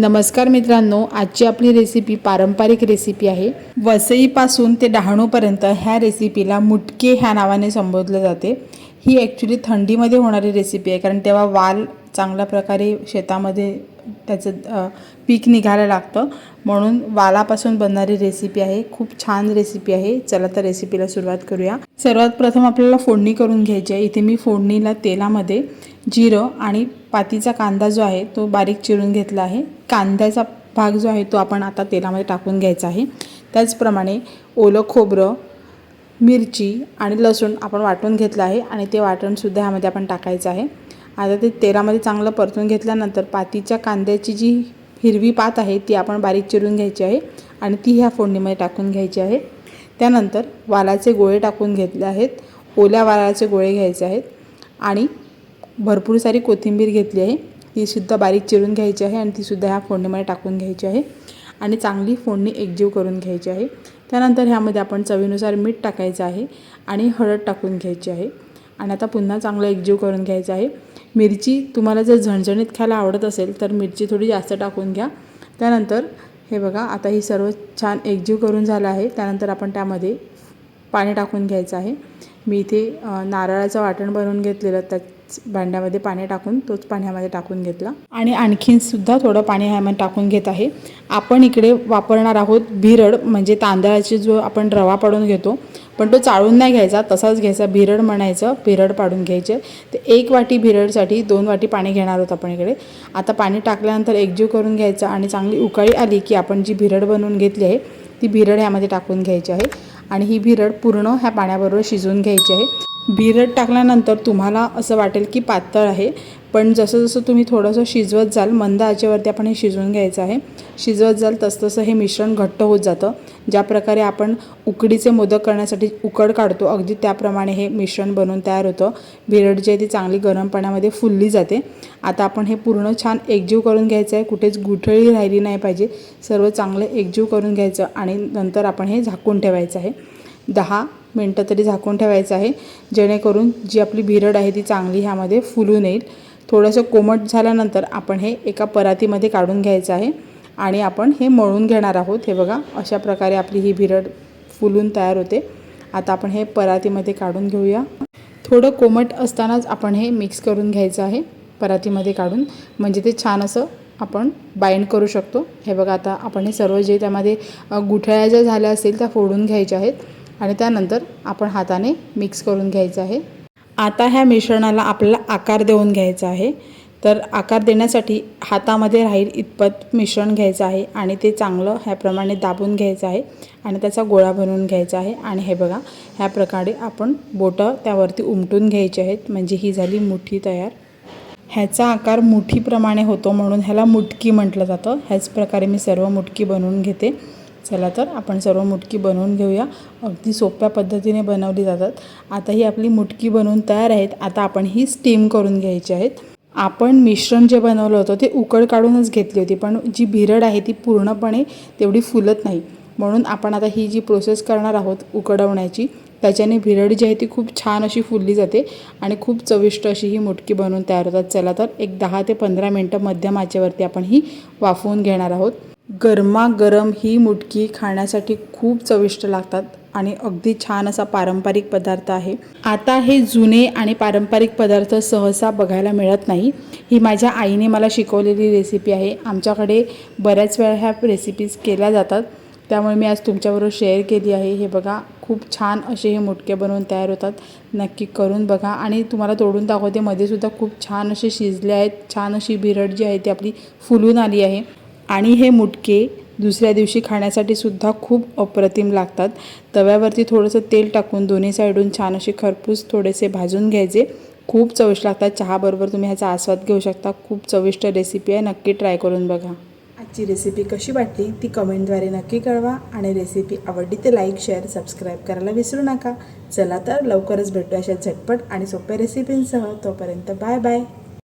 नमस्कार मित्रांनो आजची आपली रेसिपी पारंपरिक रेसिपी आहे. वसईपासून ते डहाणूपर्यंत ह्या रेसिपीला मुटके ह्या नावाने संबोधलं जाते. ही ॲक्च्युली थंडीमध्ये होणारी रेसिपी आहे कारण तेव्हा वाल चांगल्या प्रकारे शेतामध्ये त्याचं पीक निघायला लागतं. म्हणून वालापासून बनणारी रेसिपी आहे. खूप छान रेसिपी आहे. चला तर रेसिपीला सुरुवात करूया. सर्वात प्रथम आपल्याला फोडणी करून घ्यायची आहे. इथे मी फोडणीला तेलामध्ये जिरं आणि पातीचा कांदा जो आहे तो बारीक चिरून घेतला आहे. कांद्याचा भाग जो आहे तो आपण आता तेलामध्ये टाकून घ्यायचा आहे. त्याचप्रमाणे ओलं खोबरं मिरची आणि लसूण आपण वाटून घेतलं आहे आणि ते वाटणसुद्धा ह्यामध्ये आपण टाकायचं आहे. आता ते तेलामध्ये चांगलं परतून घेतल्यानंतर पातीच्या कांद्याची जी हिरवी पात आहे ती आपण बारीक चिरून घ्यायची आहे आणि ती ह्या फोडणीमध्ये टाकून घ्यायची आहे. त्यानंतर वालाचे गोळे टाकून घेतले आहेत ओल्या वालाचे गोळे घ्यायचे आहेत आणि भरपूर सारी कोथिंबीर घेतली आहे. तीसुद्धा बारीक चिरून घ्यायची आहे आणि तीसुद्धा ह्या फोडणीमध्ये टाकून घ्यायची आहे आणि चांगली फोडणी एकजीव करून घ्यायची आहे. त्यानंतर ह्यामध्ये आपण चवीनुसार मीठ टाकायचं आहे आणि हळद टाकून घ्यायची आहे आणि आता पुन्हा चांगलं एकजीव करून घ्यायचं आहे. मिरची तुम्हाला जर झणझणीत खायला आवडत असेल तर मिरची थोडी जास्त टाकून घ्या. त्यानंतर हे बघा आता ही सर्व छान एकजीव करून झालं आहे. त्यानंतर आपण त्यामध्ये पाणी टाकून घ्यायचं आहे. मी इथे नारळाचं वाटण बनवून घेतलेलं त्या भांड्यामध्ये पाणी टाकून तोच पाण्यामध्ये टाकून घेतला. आणि आणखीनसुद्धा थोडं पाणी ह्यामध्ये टाकून घेत आहे. आपण इकडे वापरणार आहोत भिरड म्हणजे तांदळाची जो आपण रवा पाडून घेतो पण तो चाळून नाही घ्यायचा तसाच घ्यायचा. भिरड म्हणायचं भिरड पाडून घ्यायचे. तर एक वाटी भिरडसाठी दोन वाटी पाणी घेणार आहोत आपण इकडे. आता पाणी टाकल्यानंतर एकजीव करून घ्यायचं आणि चांगली उकाळी आली की आपण जी भिरड बनवून घेतली आहे ती भिरड ह्यामध्ये टाकून घ्यायची आहे. आणि ही भिरड पूर्ण ह्या पाण्याबरोबर शिजवून घ्यायची आहे. भिरड टाकल्यानंतर तुम्हाला असं वाटेल की पातळ आहे. पण जसं जसं तुम्ही थोडंसं शिजवत जाल मंद आचेवरती आपण हे शिजवून घ्यायचं आहे. शिजवत जाल तसतसं हे मिश्रण घट्ट होत जातं. ज्या प्रकारे आपण उकडीचे मोदक करण्यासाठी उकड काढतो अगदी त्याप्रमाणे हे मिश्रण बनवून तयार होतं. भिरड जी आहे ती चांगली गरम पाण्यामध्ये फुलली जाते. आता आपण हे पूर्ण छान एकजीव करून घ्यायचं आहे. कुठेच गुठळी राहिली नाही पाहिजे. सर्व चांगलं एकजीव करून घ्यायचं आणि नंतर आपण हे झाकून ठेवायचं आहे. दहा मिनटं तरी झाकून ठेवायचं आहे. जेणेकरून जी आपली भिरड आहे ती चांगली ह्यामध्ये फुलून येईल. थोडंसं कोमट झाल्यानंतर आपण हे एका परातीमध्ये काढून घ्यायचं आहे. आणि आपण हे मळून घेणार आहोत. हे बघा अशा प्रकारे आपली ही भिरड फुलून तयार होते. आता आपण हे परातीमध्ये काढून घेऊया. थोडं कोमट असतानाच आपण हे मिक्स करून घ्यायचं आहे परातीमध्ये काढून. म्हणजे ते छान असं आपण बाइंड करू शकतो. हे बघा आता आपण हे सर्व जे त्यामध्ये गुठळ्या ज्या झाल्या असतील त्या फोडून घ्यायच्या आहेत. आणि त्यानंतर आपण हाताने मिक्स करून घ्यायचं आहे. आता ह्या मिश्रणाला आपल्याला आकार देऊन घ्यायचा आहे. तर आकार देण्यासाठी हातामध्ये राहील इतपत मिश्रण घ्यायचं आहे आणि ते चांगलं ह्याप्रमाणे दाबून घ्यायचं आहे आणि त्याचा गोळा बनवून घ्यायचा आहे. आणि हे बघा ह्या प्रकारे आपण बोटं त्यावरती उमटून घ्यायची आहेत. म्हणजे ही झाली मुठी तयार. ह्याचा आकार मुठीप्रमाणे होतो म्हणून ह्याला मुटकी म्हटलं जातं. ह्याच प्रकारे मी सर्व मुटकी बनवून घेते. चला तर आपण सर्व मुटकी बनवून घेऊया. अगदी सोप्या पद्धतीने बनवली जातात. आता ही आपली मुटकी बनवून तयार आहेत. आता आपण ही स्टीम करून घ्यायची आहेत. आपण मिश्रण जे बनवलं होतं ते उकड काढूनच घेतली होती. पण जी भिरड आहे ती पूर्णपणे तेवढी फुलत नाही. म्हणून आपण आता ही जी प्रोसेस करणार आहोत उकडवण्याची त्याच्याने भिरड जी आहे ती खूप छान अशी फुलली जाते आणि खूप चविष्ट अशी ही मुटकी बनवून तयार होतात. चला तर एक दहा ते पंधरा मिनटं मध्यम आचेवरती आपण ही वाफवून घेणार आहोत. गरमागरम ही मुटकी खाण्यासाठी खूप चविष्ट लागतात आणि अगदी छान असा पारंपरिक पदार्थ आहे. आता हे जुने आणि पारंपरिक पदार्थ सहसा बघायला मिळत नाही. ही माझ्या आईने मला शिकवलेली रेसिपी आहे. आमच्याकडे बऱ्याच वेळा ह्या रेसिपीज केल्या जातात. त्यामुळे मी आज तुमच्याबरोबर शेअर केली आहे. हे बघा खूप छान असे हे मुटके बनवून तयार होतात. नक्की करून बघा. आणि तुम्हाला तोडून दाखवते मध्ये सुद्धा खूप छान असे शिजले आहेत. छान अशी बिरड जी आहे ती आपली फुलून आली आहे. आणि हे मुटके दुसऱ्या दिवशी खाण्यासाठी सुद्धा खूप अप्रतिम लागतात. तव्यावरती थोडंसं तेल टाकून दोन्ही साईडून छान असे खरपूस थोडेसे भाजून घ्यायचे. खूप चविष्ट लागतात. चहाबरोबर तुम्ही ह्याचा आस्वाद घेऊ शकता. खूप चविष्ट रेसिपी आहे. नक्की ट्राय करून बघा. आजची रेसिपी कशी वाटली? ती कमेंटद्वारे नक्की कळवा. आणि रेसिपी आवडली तर लाईक शेअर सबस्क्राईब करायला विसरू नका. चला तर लवकरच भेटू अशा झटपट आणि सोप्या रेसिपींसह तोपर्यंत बाय बाय